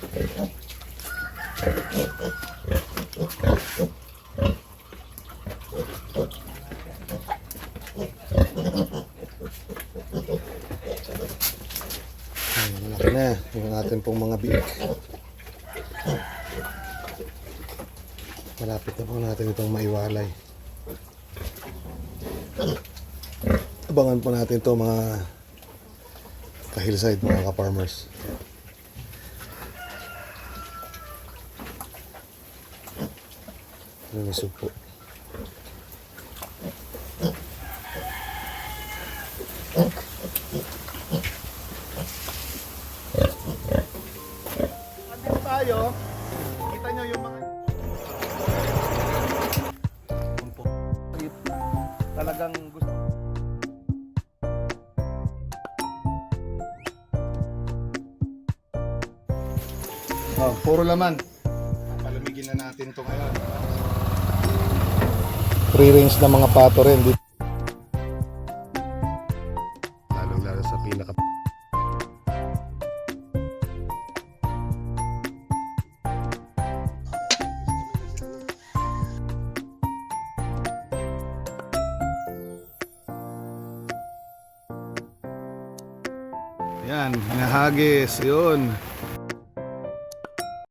Ayan, na yung ating pong mga biik. Malapit na po natin itong maiwalay. Abangan po natin to mga ka-hillside, mga ka-farmers. Lumisog po. Andito tayo. Kita nyo yung mga... Talagang gusto... Oh, puro laman. Palamigin na natin ito ngayon. Free range na mga pato rin. Dito. Lalong lalo sa pinaka... Yan, nahagis, yun.